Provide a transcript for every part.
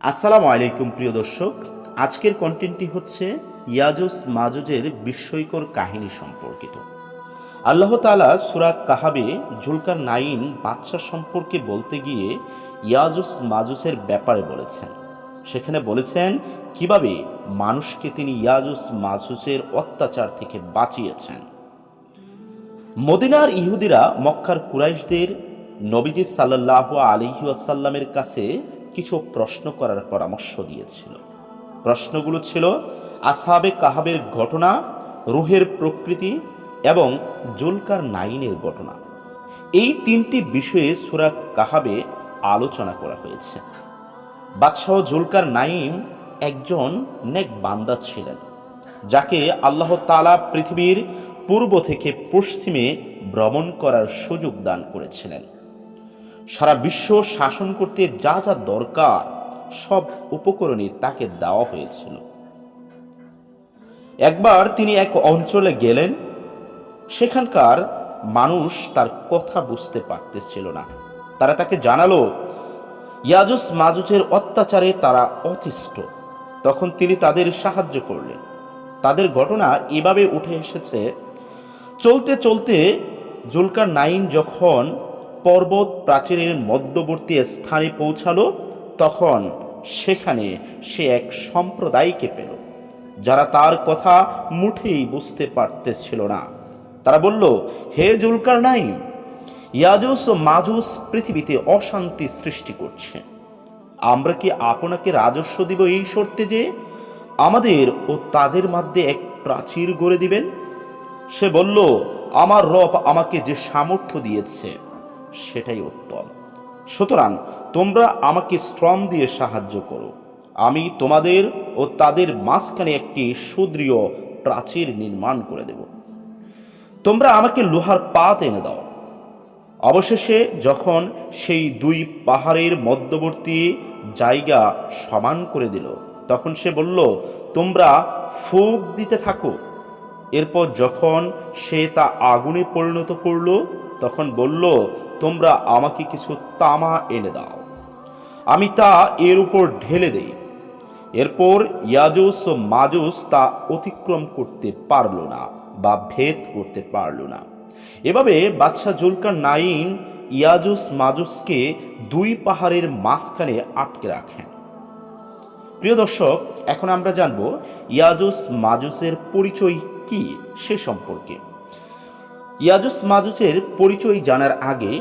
আসসালামু আলাইকুম, প্রিয় দর্শক। আজকের কন্টেন্টটি হচ্ছে ইয়াজুস মাজুজের বিস্ময়কর কাহিনী সম্পর্কিত। আল্লাহ তালা সুরা কাহাবে জুলকার নাইন বাদশাহ সম্পর্কে বলতে গিয়ে ইয়াজুস মাজুসের ব্যাপারে বলেছেন। সেখানে বলেছেন, কীভাবে মানুষকে তিনি ইয়াজুস মাজুসের অত্যাচার থেকে বাঁচিয়েছেন? মদিনার ইহুদিরা মক্কার কুরাইশদের নবীজি সাল্লাহ আলিহি আসাল্লামের কাছে কিছু প্রশ্ন করার পরামর্শ দিয়েছিল। প্রশ্নগুলো ছিল, আসাবে কাহাবের ঘটনা, রুহের প্রকৃতি এবং জুলকার নাইনের ঘটনা। এই তিনটি বিষয়ে সুরা কাহাবে আলোচনা করা হয়েছে। বাদশাহ জুলকার নাইম একজন নেক বান্দা ছিলেন, যাকে আল্লাহ তালা পৃথিবীর পূর্ব থেকে পশ্চিমে ভ্রমণ করার সুযোগ দান করেছিলেন। সারা বিশ্ব শাসন করতে যা যা দরকার, সব উপকরণই তাকে দেওয়া হয়েছিল। একবার তিনি এক অঞ্চলে গেলেন, সেখানকার মানুষ তার কথা বুঝতে পারতেছিল না। তারা তাকে জানালো, ইয়াজুস মাজুজের অত্যাচারে তারা অতিষ্ঠ। তখন তিনি তাদের সাহায্য করলেন। তাদের ঘটনা এভাবে উঠে এসেছে, চলতে চলতে জুলকার নাইন যখন পর্বত প্রাচীরের মধ্যবর্তী স্থানে পৌঁছালো, তখন সেখানে সে এক সম্প্রদায়কে পেল, যারা তার কথা মুঠেই বুঝতে পারতেছিল না। তারা বলল, হে জুলকার নাইন ইয়াজুস ও মাজুস পৃথিবীতে অশান্তি সৃষ্টি করছে। আমরা কি আপনাকে রাজস্ব দিব এই শর্তে যে আমাদের ও তাদের মধ্যে এক প্রাচীর গড়ে দিবেন? সে বলল, আমার রব আমাকে যে সামর্থ্য দিয়েছে সেটাই উত্তম। সুতরাং তোমরা আমাকে শ্রম দিয়ে সাহায্য করো। আমি তোমাদের ও তাদের মাঝখানে একটি সুদৃঢ় প্রাচীর নির্মাণ করে দেব। তোমরা আমাকে লোহার পাত এনে দাও। অবশেষে যখন সেই দুই পাহাড়ের মধ্যবর্তী জায়গা সমান করে দিল, তখন সে বলল, তোমরা ফুক দিতে থাকো। এরপর যখন সে তা আগুনে পরিণত করল তখন বলল, তোমরা আমাকে কিছু তামা এনে দাও। আমি তা এর উপর ঢেলে দেই। এরপর ইয়াজুস ও মাজুস তা অতিক্রম করতে পারল না বা ভেদ করতে পারল না। এভাবে বাদশাহ জুলকার নাইন ইয়াজুস মাজুসকে দুই পাহাড়ের মাঝখানে আটকে রাখেন। প্রিয় দর্শক, এখন আমরা জানব ইয়াজুস মাজুসের পরিচয় কি সে সম্পর্কে। ইয়াজুস মাজুসের পরিচয় জানার আগে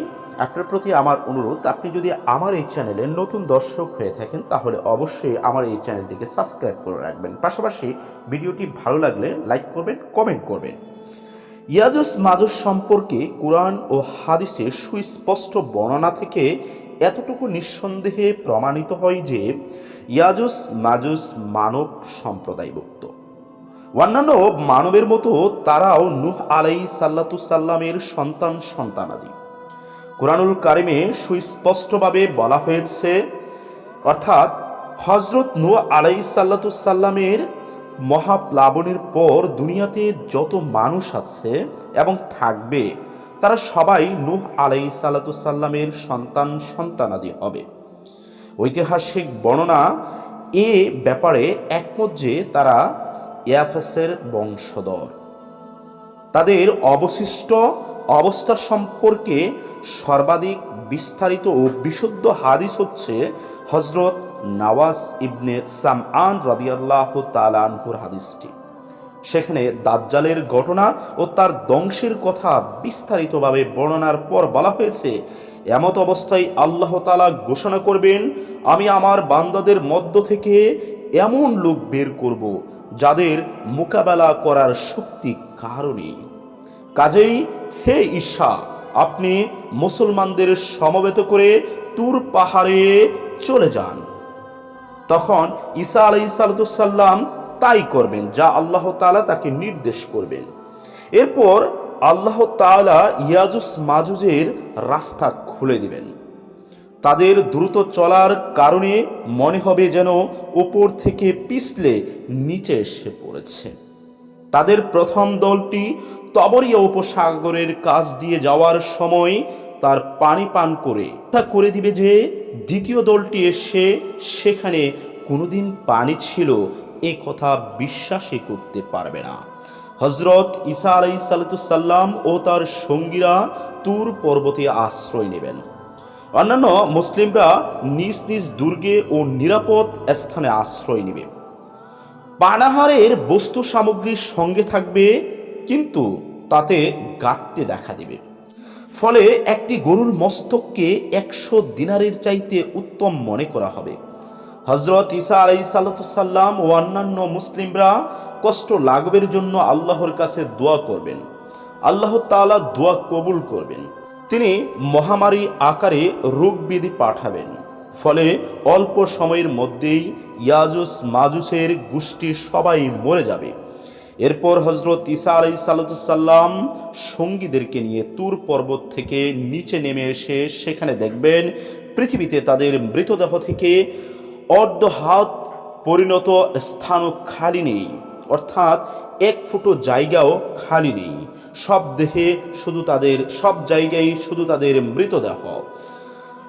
আপনার প্রতি আমার অনুরোধ, আপনি যদি আমার এই চ্যানেলে নতুন দর্শক হয়ে থাকেন, তাহলে অবশ্যই আমার এই চ্যানেলটিকে সাবস্ক্রাইব করে রাখবেন। পাশাপাশি ভিডিওটি ভালো লাগলে লাইক করবেন, কমেন্ট করবেন। ইয়াজুস মাজুস সম্পর্কে কোরআন ও হাদিসে সুস্পষ্ট বর্ণনা থেকে এতটুকু নিঃসন্দেহে প্রমাণিত হয় যে ইয়াজুস মাজুস মানব সম্প্রদায়ভুক্ত। অন্যান্য মানবের মতো তারাও নুহ আলাই সাল্লাতু সাল্লামের সন্তান সন্তানাদি। কোরআনুল কারিমে সুস্পষ্টভাবে বলা হয়েছে, অর্থাৎ হজরত নু আলাই সাল্লাতু সাল্লামের মহাপ্লাবনের পর দুনিয়াতে যত মানুষ আছে এবং থাকবে, তারা সবাই নূহ আলাই সাল্লাতু সাল্লামের সন্তান সন্তানাদি হবে। ঐতিহাসিক বর্ণনা এ ব্যাপারে একমত যে তারা ইয়াফেসের বংশধর। তাদের অবশিষ্ট অবস্থা সম্পর্কে সর্বাধিক বিস্তারিত ও বিশুদ্ধ হাদিস হচ্ছে হজরত নওয়াজ ইবনে সামআন রাদিয়াল্লাহ তালানহুর হাদিসটি। সেখানে দাজ্জালের ঘটনা ও তার ধ্বংসের কথা বিস্তারিতভাবে বর্ণনার পর বলা হয়েছে, এমত অবস্থায় আল্লাহ তালা ঘোষণা করবেন, আমি আমার বান্দাদের মধ্য থেকে এমন লোক বের করব যাদের মোকাবেলা করার শক্তি কারণে কাজেই হে ঈশা, আপনি মুসলমানদের সমবেত করে তুর পাহাড়ে চলে যান। তখন ঈসা আলাই সাল্লাম তাই করবেন, যা আল্লাহ তালা তাকে নির্দেশ করবেন। এরপর আল্লাহ তালা ইয়াজুস মাজুজের রাস্তা খুলে দিবেন। তাদের দ্রুত চলার কারণে মনে হবে যেন উপর থেকে পিছলে নিচে এসে পড়েছে। তাদের প্রথম দলটি তবরিয়া উপসাগরের কাছ দিয়ে যাওয়ার সময় তার পানি পান করে তা করে দিবে যে দ্বিতীয় দলটি এসে সেখানে কোনোদিন পানি ছিল, এ কথা বিশ্বাসই করতে পারবে না। হজরত ঈসা আলাই সাল্লাম ও তার সঙ্গীরা তুর পর্বতে আশ্রয় নেবেন। অন্যান্য মুসলিমরা নিজ নিজ দুর্গে ও নিরাপদ স্থানে আশ্রয় নেবে। পানাহারের বস্তু সামগ্রীর সঙ্গে থাকবে, কিন্তু তাতে গাঁটতে দেখা দেবে। ফলে একটি গরুর মস্তককে একশো দিনারের চাইতে উত্তম মনে করা হবে। হজরত ঈসা আলাই সাল্লাম ও অন্যান্য মুসলিমরা কষ্ট লাঘবের জন্য আল্লাহর কাছে দোয়া করবেন। আল্লাহ তাআলা দোয়া কবুল করবেন। তিনি মহামারী আকারে রোগ বিধি পাঠাবেন। ফলে অল্প সময়ের মধ্যেই ইয়াজুস মাজুসের গোষ্ঠী সবাই মরে যাবে। এরপর হজরত ঈসা আলাই সাল্লাম সঙ্গীদেরকে নিয়ে তুর পর্বত থেকে নিচে নেমে এসে সেখানে দেখবেন পৃথিবীতে তাদের মৃতদেহ থেকে অর্ধ হাত পরিণত স্থানও খালি নেই। অর্থাৎ এক ফুটো জায়গাও খালি নেই। সব দেহে শুধু তাদের, সব জায়গায় শুধু তাদের মৃতদেহ।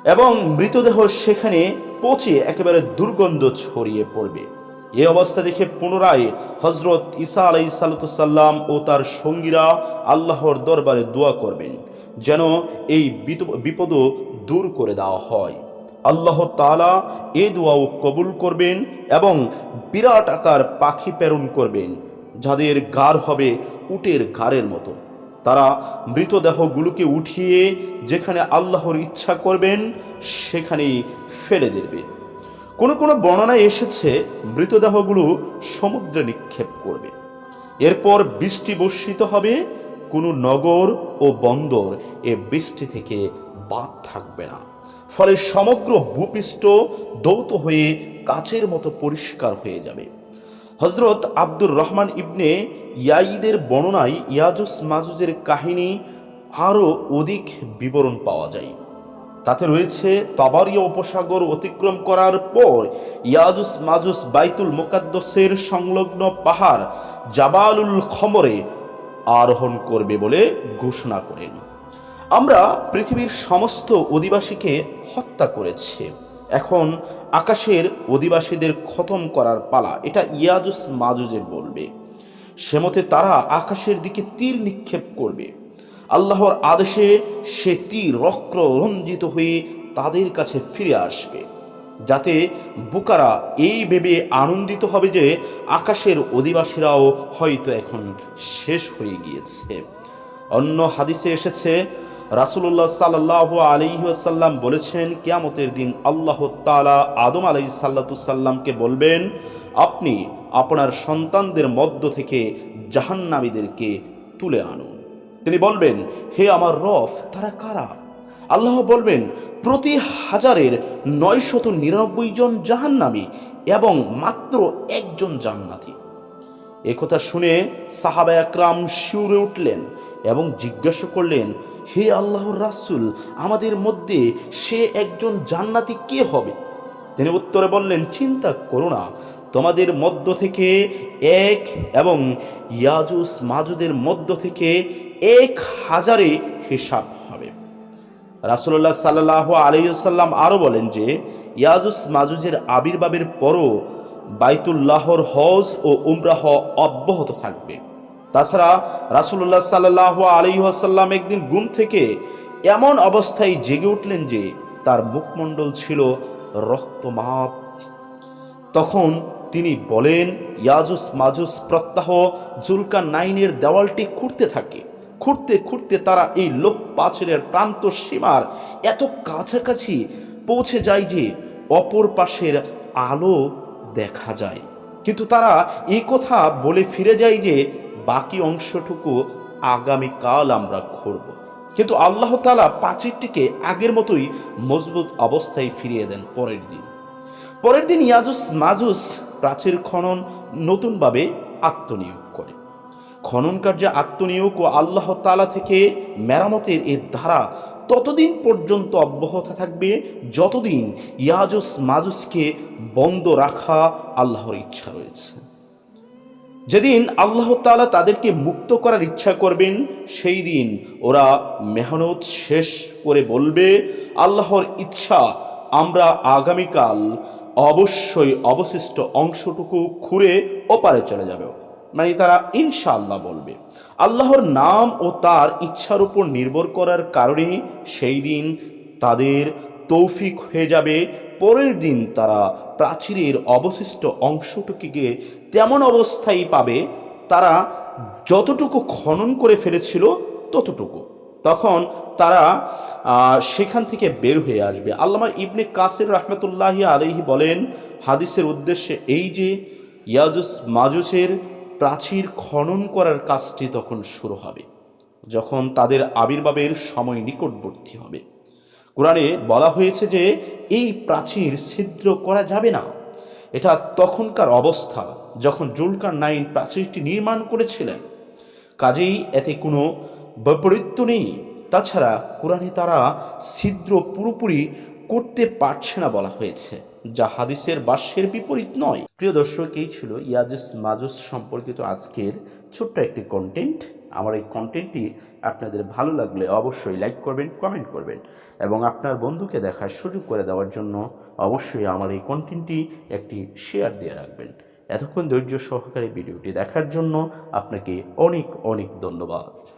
এবং মৃতদেহ সেখানে পচে একেবারে দুর্গন্ধ ছড়িয়ে পড়বে। এ অবস্থা দেখে পুনরায় হজরত ইসা আলাই সাল্লাম ও তার সঙ্গীরা আল্লাহর দরবারে দোয়া করবেন, যেন এই বিপদও দূর করে দেওয়া হয়। আল্লাহ তালা এ দোয়াও কবুল করবেন এবং বিরাট আকার পাখি প্রেরণ করবেন, যাদের গার হবে উটের গারের মতো। তারা মৃতদেহগুলোকে উঠিয়ে যেখানে আল্লাহর ইচ্ছা করবেন, সেখানেই ফেলে দেবে। কোনো কোনো বর্ণনায় এসেছে মৃতদেহগুলো সমুদ্রে নিক্ষেপ করবে। এরপর বৃষ্টি বর্ষিত হবে, কোনো নগর ও বন্দর এ বৃষ্টি থেকে বাদ থাকবে না। ফলে সমগ্র ভূপৃষ্ঠ দৌত হয়ে কাচের মতো পরিষ্কার হয়ে যাবে। হজরত আব্দুর রহমান ইবনে ইয়াইদের বর্ণনায় ইয়াজুস মাজুজের কাহিনী আরও অধিক বিবরণ পাওয়া যায়। তাতে রয়েছে, তাবারিয়া উপসাগর অতিক্রম করার পর ইয়াজুস মাজুস বাইতুল মোকাদ্দসের সংলগ্ন পাহাড় জাবালুল খমরে আরোহণ করবে বলে ঘোষণা করেন। আমরা পৃথিবীর সমস্ত অধিবাসীকে হত্যা করেছি। এখন আকাশের অধিবাসীদের খতম করার পালা, এটা ইয়াজুস মাজুজে বলবে। সেমতে তারা আকাশের দিকে তীর নিক্ষেপ করবে। আল্লাহর আদেশে সে তীর রক্র রঞ্জিত হয়ে তাদের কাছে ফিরে আসবে, যাতে বুকারা এই ভেবে আনন্দিত হবে যে আকাশের অধিবাসীরাও হয়তো এখন শেষ হয়ে গিয়েছে। অন্য হাদিসে এসেছে রাসুল্লাহ সাল্লাহ আলিহাসাল্লাম বলেছেন, কিয়ামতের দিন আল্লাহ তালা আদম আলাই সাল্লাতুসাল্লামকে বলবেন, আপনি আপনার সন্তানদের মধ্য থেকে জাহান্নামীদেরকে তুলে আনুন। তিনি বলবেন, হে আমার রফ তারা কারা? আল্লাহ বলবেন, প্রতি হাজারের নয়শত নিরানব্বই জন জাহান্নামী এবং মাত্র একজন জান্নাতি। একথা শুনে সাহাবা একরাম শিউরে উঠলেন এবং জিজ্ঞাসা করলেন হে আল্লাহর রাসূল, আমাদের মধ্যে সে একজন জান্নাতি কে হবে? তিনি উত্তরে বললেন, চিন্তা করো না, তোমাদের মধ্য থেকে এক এবং ইয়াজুস মাজুদের মধ্য থেকে এক হাজারে হিসাব হবে। রাসুল্লাহ সাল্লাহ আলাইসাল্লাম আরও বলেন যে, ইয়াজুস মাজুজের আবির্ভাবের পরও বাইতুল্লাহর হজ ও উমরাহ অব্যাহত থাকবে। তাছাড়া রাসুল্লাহ সাল্লাহ আলিহাসাল্লাম একদিন ঘুম থেকে এমন অবস্থায় জেগে উঠলেন যে তার মুখমণ্ডল ছিল রক্তমাপ। তখন তিনি বলেন, ইয়াজুস মাজুস প্রত্যাহ জুলকা নাইনের দেওয়ালটি খুঁড়তে থাকে। খুঁড়তে খুঁড়তে তারা এই লোক পাচরের প্রান্ত সীমার এত কাছাকাছি পৌঁছে যায় যে অপর পাশের আলো দেখা যায়। কিন্তু তারা এই কথা বলে ফিরে যায় যে বাকি অংশটুকু আগামীকাল আমরা খুঁড়ব কিন্তু আল্লাহ তালা পাঁচিরটিকে আগের মতোই মজবুত অবস্থায় ফিরিয়ে দেন পরের দিন। পরের দিন ইয়াজুস মাজুস প্রাচীর খনন নতুনভাবে আত্মনিয়োগ করে। খনন কার্যে আত্মনিয়োগ ও আল্লাহ তালা থেকে মেরামতের এর ধারা ততদিন পর্যন্ত অব্যাহত থাকবে যতদিন ইয়াজুস মাজুসকে বন্ধ রাখা আল্লাহর ইচ্ছা রয়েছে। যেদিন আল্লাহ তাআলা তাদেরকে মুক্ত করার ইচ্ছা করবেন, সেই দিন ওরা মেহনত শেষ করে বলবে, আল্লাহর ইচ্ছা, আমরা আগামীকাল অবশ্যই অবশিষ্ট অংশটুকু খুঁড়ে ওপারে চলে যাবে। মানে তারা ইনশাআল্লাহ বলবে। আল্লাহর নাম ও তার ইচ্ছার উপর নির্ভর করার কারণে সেই দিন তাদের তৌফিক হয়ে যাবে পরের দিন তারা প্রাচীরের অবশিষ্ট অংশটুকুকে তেমন অবস্থায় পাবে, তারা যতটুকু খনন করে ফেলেছিল ততটুকু। তখন তারা সেখান থেকে বের হয়ে আসবে। আল্লামা ইবনে কাসির রহমতুল্লাহি আলহি বলেন, হাদিসের উদ্দেশ্যে এই যে ইয়াজুস মাজুসের প্রাচীর খনন করার কাজটি তখন শুরু হবে, যখন তাদের আবির্ভাবের সময় নিকটবর্তী হবে। কোরআনে বলা হয়েছে যে এই প্রাচীর ছিদ্র করা যাবে না। এটা তখনকার অবস্থা যখন জুলকার নাইন প্রাচীরটি নির্মাণ করেছিলেন। কাজেই এতে কোনো বৈপরীত্য নেই। তাছাড়া কোরআনে তারা ছিদ্র পুরোপুরি করতে পারছে না বলা হয়েছে, যা হাদিসের বাস্যের বিপরীত নয়। প্রিয় দর্শক, এই ছিল ইয়াজুস মাজুস সম্পর্কিত আজকের ছোট্ট একটি কন্টেন্ট আমার এই কন্টেন্টটি আপনাদের ভালো লাগলে অবশ্যই লাইক করবেন কমেন্ট করবেন এবং আপনার বন্ধুকে দেখার সুযোগ করে দেওয়ার জন্য অবশ্যই আমার এই কন্টেন্টটি একটি শেয়ার দিয়ে রাখবেন। এতক্ষণ ধৈর্য সহকারে ভিডিওটি দেখার জন্য আপনাকে অনেক অনেক ধন্যবাদ।